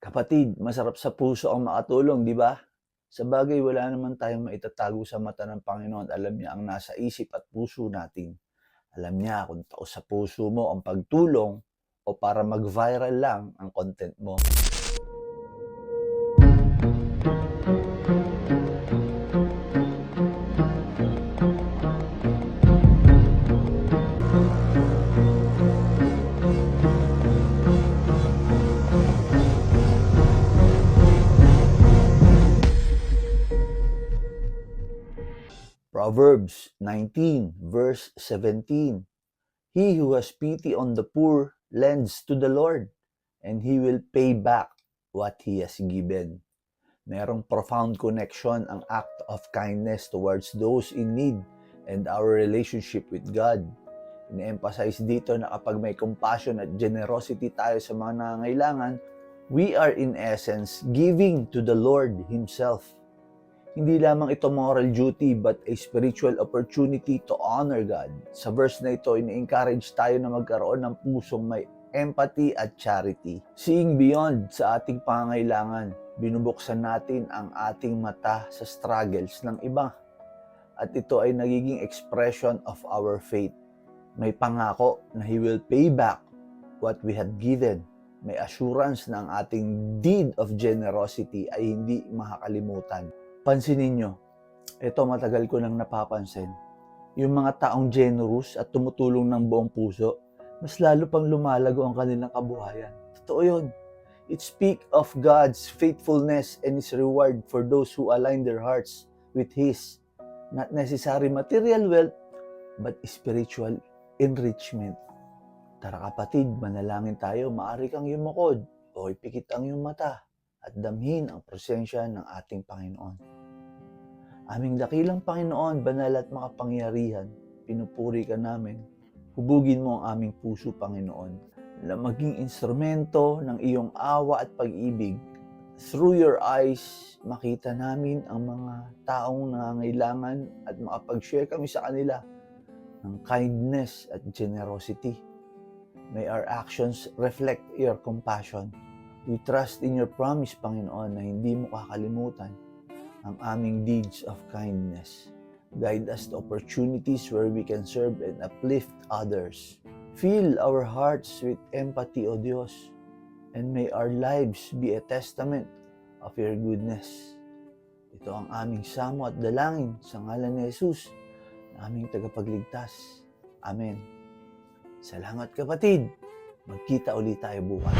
Kapatid, masarap sa puso ang makatulong, di ba? Sa bagay, wala naman tayong maitatago sa mata ng Panginoon. Alam niya ang nasa isip at puso natin. Alam niya kung tao sa puso mo ang pagtulong o para mag-viral lang ang content mo. Proverbs 19, verse 17. He who has pity on the poor lends to the Lord, and He will pay back what He has given. Merong profound connection ang act of kindness towards those in need and our relationship with God. Ine-emphasize dito na kapag may compassion at generosity tayo sa mga nangangailangan, we are in essence giving to the Lord Himself. Hindi lamang ito moral duty but a spiritual opportunity to honor God. Sa verse na ito, ini-encourage tayo na magkaroon ng pusong may empathy at charity. Seeing beyond sa ating pangangailangan, binubuksan natin ang ating mata sa struggles ng iba. At ito ay nagiging expression of our faith. May pangako na He will pay back what we had given. May assurance na ang ating deed of generosity ay hindi makakalimutan. Pansinin nyo, ito matagal ko nang napapansin. Yung mga taong generous at tumutulong ng buong puso, mas lalo pang lumalago ang kanilang kabuhayan. Totoo yun. It speak of God's faithfulness and His reward for those who align their hearts with His. Not necessary material wealth, but spiritual enrichment. Tara kapatid, manalangin tayo, maaari kang yumukod o ipikit ang iyong mata at damhin ang presensya ng ating Panginoon. Aming dakilang Panginoon, banal at makapangyarihan, pinupuri ka namin. Hubugin mo ang aming puso, Panginoon, na maging instrumento ng iyong awa at pag-ibig. Through your eyes, makita namin ang mga taong nangangailangan at makapag-share kami sa kanila ng kindness at generosity. May our actions reflect your compassion. We trust in your promise, Panginoon, na hindi mo kakalimutan ang aming deeds of kindness. Guide us to opportunities where we can serve and uplift others. Fill our hearts with empathy, O Diyos, and may our lives be a testament of your goodness. Ito ang aming samo at dalangin sa ngalan ni Jesus, na aming tagapagligtas. Amen. Salamat kapatid. Magkita ulit tayo bukas.